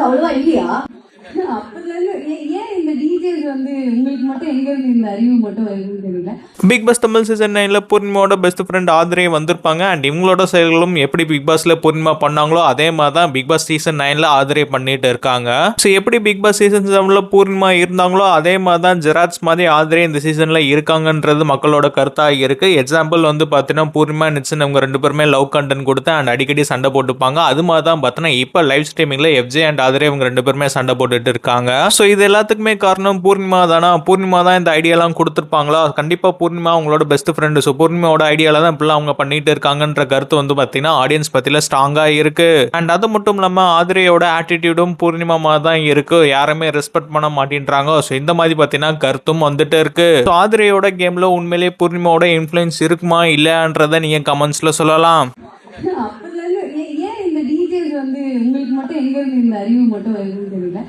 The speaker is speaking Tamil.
அவ்வளவா இல்லையா அப்பதுல இருந்து ஏன் ஏன் இந்த டீடைல்ஸ் வந்து உங்களுக்கு மட்டும் இந்த அறிவு மட்டும் வருதுன்னு தெரியல. பிக் பாஸ் தமிழ் சீசன் நைனில் பூர்ணிமாவோட பெஸ்ட் ஃப்ரெண்ட் ஆதரே வந்திருப்பாங்க. அண்ட் இவங்களோட செயல்களும் எப்படி பிக் பாஸில் பூர்ணிமா பண்ணாங்களோ அதே மாதிரி தான் பிக் பாஸ் சீசன் நைனில் ஆதரே பண்ணிட்டு இருக்காங்க. ஸோ எப்படி பிக் பாஸ் சீசன் செவனில் பூர்ணிமா இருந்தாங்களோ அதே மாதிரி தான் ஜெராட்ஸ் மாதிரி ஆதரே இந்த சீசனில் இருக்காங்கன்றது மக்களோட கருத்தாக இருக்குது எக்ஸாம்பிள் வந்து பார்த்தீங்கன்னா பூர்ணிமா நிச்சன் அவங்க ரெண்டு பேருமே லவ் கண்டென்ட் கொடுத்து அண்ட் அடிக்கடி சண்டை போட்டுப்பாங்க. அது மாதிரி தான் பார்த்தீங்கன்னா இப்போ லைவ் ஸ்ட்ரீமிங்கில் எஃப்ஜே அண்ட் ஆதரே இவங்க ரெண்டு பேருமே சண்டை போட்டுட்டு இருக்காங்க. ஸோ இது எல்லாத்துக்குமே காரணம் பூர்ணிமா தானா? பூர்ணிமா தான் இந்த ஐடியாலாம் கொடுத்துருப்பாங்களா? கண்டிப்பாக பூர்ணிமா அவங்களோட பெஸ்ட் ஃப்ரெண்டு ஸோ பூர்ணிமாவோட ஐடியாவில் தான் இப்படிலாம் அவங்க பண்ணிட்டு இருக்காங்கன்ற கருத்து வந்து பார்த்தீங்கன்னா ஆடியன்ஸ் பற்றியில் ஸ்ட்ராங்காக இருக்குது அண்ட் அது மட்டும் இல்லாமல் ஆதிரையோட ஆட்டிடியூடும் பூர்ணிமா மாதிரி தான் இருக்குது யாருமே ரெஸ்பெக்ட் பண்ண மாட்டேன்றாங்க. ஸோ இந்த மாதிரி பார்த்தீங்கன்னா கருத்தும் வந்துட்டு இருக்கு. ஸோ ஆதிரையோட கேமில் உண்மையிலேயே பூர்ணிமாவோட இன்ஃப்ளூயன்ஸ் இருக்குமா இல்லைன்றதை நீங்கள் கமெண்ட்ஸில் சொல்லலாம். ஏன் இந்த வந்து உங்களுக்கு மட்டும் எங்க இருந்து இந்த அறிவு மட்டும் வருதுன்னு தெரியல?